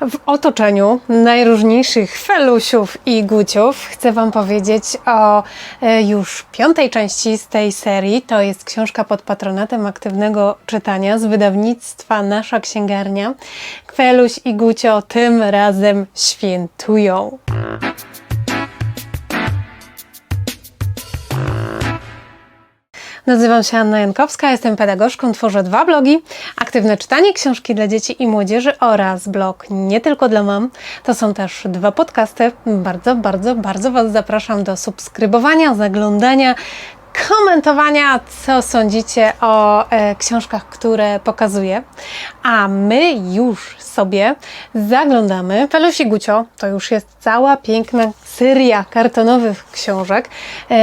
W otoczeniu najróżniejszych felusiów i guciów chcę Wam powiedzieć o e, już piątej części z tej serii. To jest książka pod patronatem aktywnego czytania z wydawnictwa Nasza Księgarnia. Feluś i Gucio tym razem świętują. Nazywam się Anna Jankowska, jestem pedagogzką, tworzę dwa blogi, aktywne czytanie, książki dla dzieci i młodzieży oraz blog nie tylko dla mam. To są też dwa podcasty. Bardzo, bardzo, bardzo Was zapraszam do subskrybowania, zaglądania, komentowania, co sądzicie o e, książkach, które pokazuję. A my już sobie zaglądamy. Felusi Gucio to już jest cała piękna seria kartonowych książek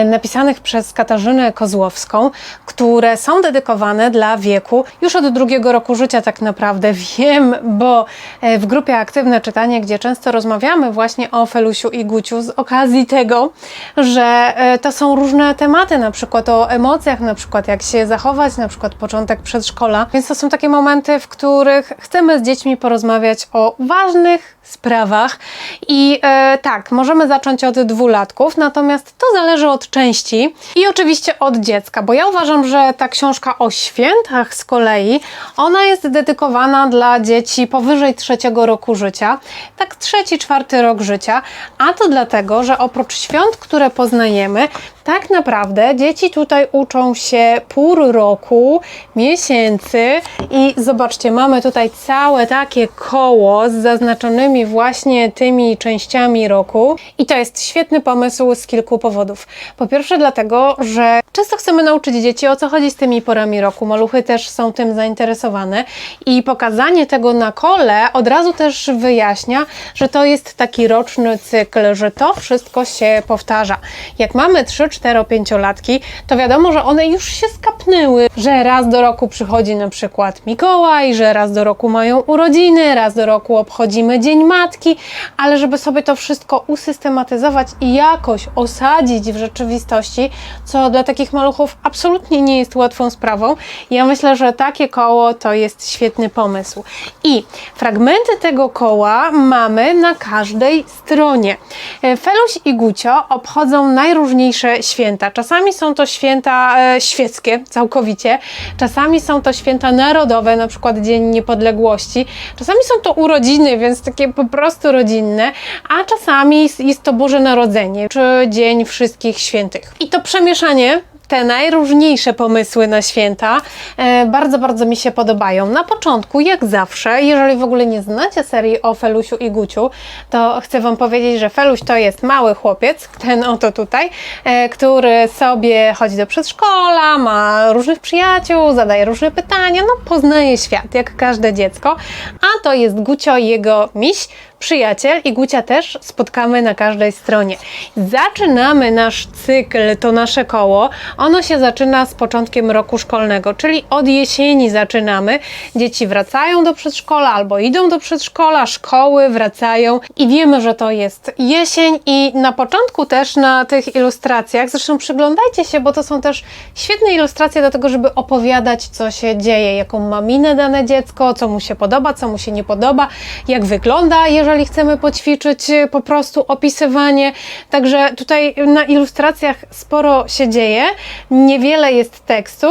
napisanych przez Katarzynę Kozłowską, które są dedykowane dla wieku już od drugiego roku życia tak naprawdę. Wiem, bo e, w grupie Aktywne Czytanie, gdzie często rozmawiamy właśnie o Felusiu i Guciu z okazji tego, że e, to są różne tematy, na przykład o emocjach, na przykład jak się zachować, na przykład początek przedszkola. Więc to są takie momenty, w których chcemy z dziećmi porozmawiać o ważnych sprawach. I e, tak, możemy zacząć od dwulatków, natomiast to zależy od części i oczywiście od dziecka, bo ja uważam, że ta książka o świętach z kolei, ona jest dedykowana dla dzieci powyżej trzeciego roku życia, tak trzeci, czwarty rok życia, a to dlatego, że oprócz świąt, które poznajemy, tak naprawdę dzieci tutaj uczą się pół roku, miesięcy i zobaczcie, mamy tutaj całe takie koło z zaznaczonymi właśnie tymi częściami roku i to jest świetny pomysł z kilku powodów. Po pierwsze dlatego, że często chcemy nauczyć dzieci o co chodzi z tymi porami roku. Maluchy też są tym zainteresowane i pokazanie tego na kole od razu też wyjaśnia, że to jest taki roczny cykl, że to wszystko się powtarza. Jak mamy 3, 4, 5 latki, to wiadomo, że one już się skapnęły, że raz do roku przychodzi na przykład Mikołaj, że raz do roku mają urodziny, raz do roku obchodzimy Dzień Matki, ale żeby sobie to wszystko usystematyzować i jakoś osadzić w rzeczywistości, co dla takich maluchów absolutnie nie jest łatwą sprawą, ja myślę, że takie koło to jest świetny pomysł. I fragmenty tego koła mamy na każdej stronie. E, Feluś i Gucio obchodzą najróżniejsze święta. Czasami są to święta e, świeckie całkowicie, czasami są to święta narodowe, na przykład Dzień Niepodległości, czasami są to urodziny, więc takie po prostu rodzinne, a czasami jest- jest to Boże Narodzenie czy Dzień Wszystkich Świętych. I to przemieszanie te najróżniejsze pomysły na święta e, bardzo, bardzo mi się podobają. Na początku, jak zawsze, jeżeli w ogóle nie znacie serii o Felusiu i Guciu, to chcę Wam powiedzieć, że Feluś to jest mały chłopiec, ten oto tutaj, e, który sobie chodzi do przedszkola, ma różnych przyjaciół, zadaje różne pytania, no poznaje świat, jak każde dziecko, a to jest Gucio, jego miś, przyjaciel i Gucia też spotkamy na każdej stronie. Zaczynamy nasz cykl, to nasze koło. Ono się zaczyna z początkiem roku szkolnego, czyli od jesieni zaczynamy. Dzieci wracają do przedszkola albo idą do przedszkola, szkoły wracają i wiemy, że to jest jesień i na początku też na tych ilustracjach, zresztą przyglądajcie się, bo to są też świetne ilustracje do tego, żeby opowiadać, co się dzieje, jaką ma minę dane dziecko, co mu się podoba, co mu się nie podoba, jak wygląda, jeżeli chcemy poćwiczyć y, po prostu opisywanie. Także tutaj na ilustracjach sporo się dzieje, niewiele jest tekstu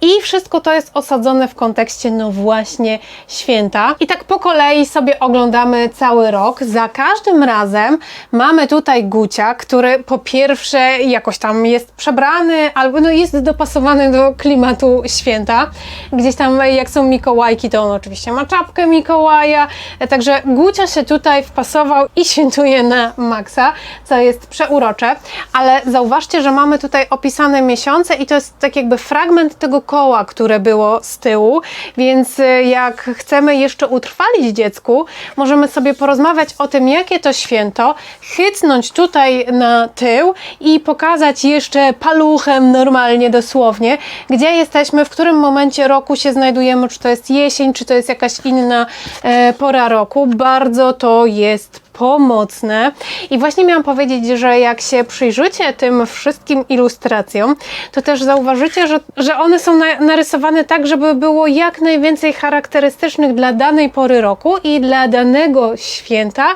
i wszystko to jest osadzone w kontekście, no właśnie, święta. I tak po kolei sobie oglądamy cały rok. Za każdym razem mamy tutaj Gucia, który po pierwsze jakoś tam jest przebrany, albo no jest dopasowany do klimatu święta. Gdzieś tam jak są Mikołajki, to on oczywiście ma czapkę Mikołaja, także Gucia się tutaj wpasował i świętuje na maksa, co jest przeurocze, ale zauważcie, że mamy tutaj opisane miesiące i to jest tak jakby fragment tego koła, które było z tyłu, więc y, jak chcemy jeszcze utrwalić dziecku, możemy sobie porozmawiać o tym, jakie to święto, chycnąć tutaj na tył i pokazać jeszcze paluchem normalnie, dosłownie, gdzie jesteśmy, w którym momencie roku się znajdujemy, czy to jest jesień, czy to jest jakaś inna e, pora roku. Bardzo to jest pomocne. I właśnie miałam powiedzieć, że jak się przyjrzycie tym wszystkim ilustracjom, to też zauważycie, że, że one są na, narysowane tak, żeby było jak najwięcej charakterystycznych dla danej pory roku i dla danego święta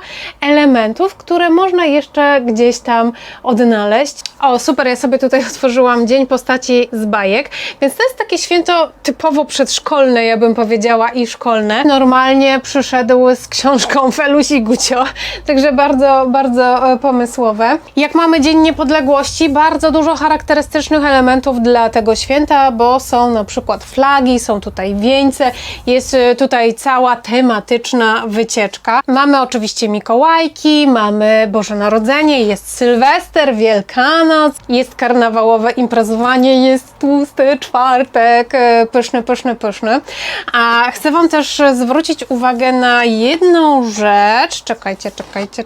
elementów, które można jeszcze gdzieś tam odnaleźć. O, super, ja sobie tutaj otworzyłam Dzień Postaci z bajek, więc to jest takie święto typowo przedszkolne, ja bym powiedziała, i szkolne. Normalnie przyszedł z książką Feluś i Gucio, także bardzo, bardzo e, pomysłowe. Jak mamy Dzień Niepodległości, bardzo dużo charakterystycznych elementów dla tego święta, bo są na przykład flagi, są tutaj wieńce, jest e, tutaj cała tematyczna wycieczka. Mamy oczywiście Mikołajki, mamy Boże Narodzenie, jest Sylwester, Wielkanoc, jest karnawałowe imprezowanie, jest tłusty czwartek, e, pyszny, pyszny, pyszny. A chcę Wam też zwrócić uwagę na jedną rzecz. Czekajcie, czekajcie,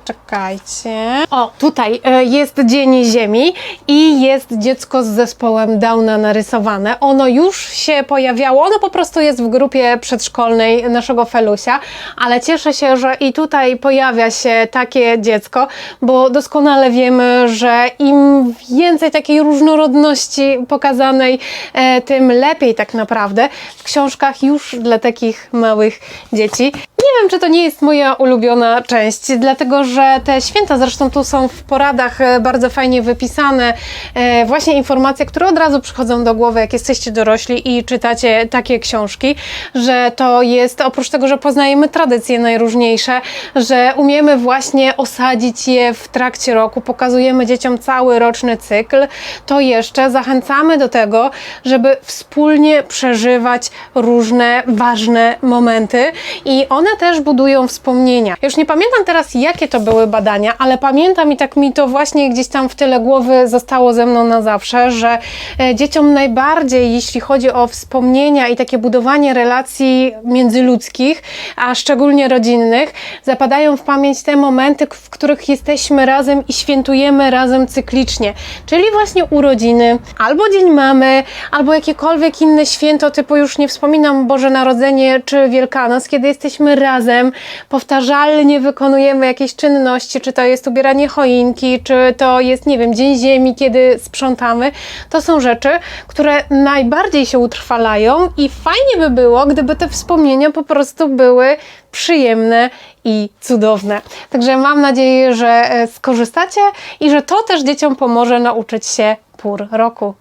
czekajcie. O, tutaj e, jest Dzień Ziemi i jest dziecko z zespołem Downa narysowane. Ono już się pojawiało, ono po prostu jest w grupie przedszkolnej naszego Felusia, ale cieszę się, że i tutaj pojawia się takie dziecko, bo doskonale wiemy, że im więcej takiej różnorodności pokazanej, e, tym lepiej tak naprawdę w książkach już dla takich małych dzieci. Nie wiem, czy to nie jest moja ulubiona część, dlatego że te święta, zresztą tu są w poradach e, bardzo fajnie wypisane, e, właśnie informacje, które od razu przychodzą do głowy, jak jesteście dorośli i czytacie takie książki, że to jest oprócz tego, że poznajemy tradycje najróżniejsze, że umiemy właśnie osadzić je w trakcie roku, pokazujemy dzieciom cały roczny cykl, to jeszcze zachęcamy do tego, żeby wspólnie przeżywać różne ważne momenty i one też budują wspomnienia. Już nie pamiętam teraz, jakie to były badania, ale pamiętam i tak mi to właśnie gdzieś tam w tyle głowy zostało ze mną na zawsze, że e, dzieciom najbardziej, jeśli chodzi o wspomnienia i takie budowanie relacji międzyludzkich, a szczególnie rodzinnych, zapadają w pamięć te momenty, w których jesteśmy razem i świętujemy razem cyklicznie, czyli właśnie urodziny, albo Dzień Mamy, albo jakiekolwiek inne święto, typu już nie wspominam Boże Narodzenie czy Wielkanoc, kiedy jesteśmy razem, powtarzalnie wykonujemy jakieś czynności, czy to jest ubieranie choinki, czy to jest, nie wiem, Dzień Ziemi, kiedy sprzątamy. To są rzeczy, które najbardziej się utrwalają i fajnie by było, gdyby te wspomnienia po prostu były przyjemne i cudowne. Także mam nadzieję, że e, skorzystacie i że to też dzieciom pomoże nauczyć się pór roku.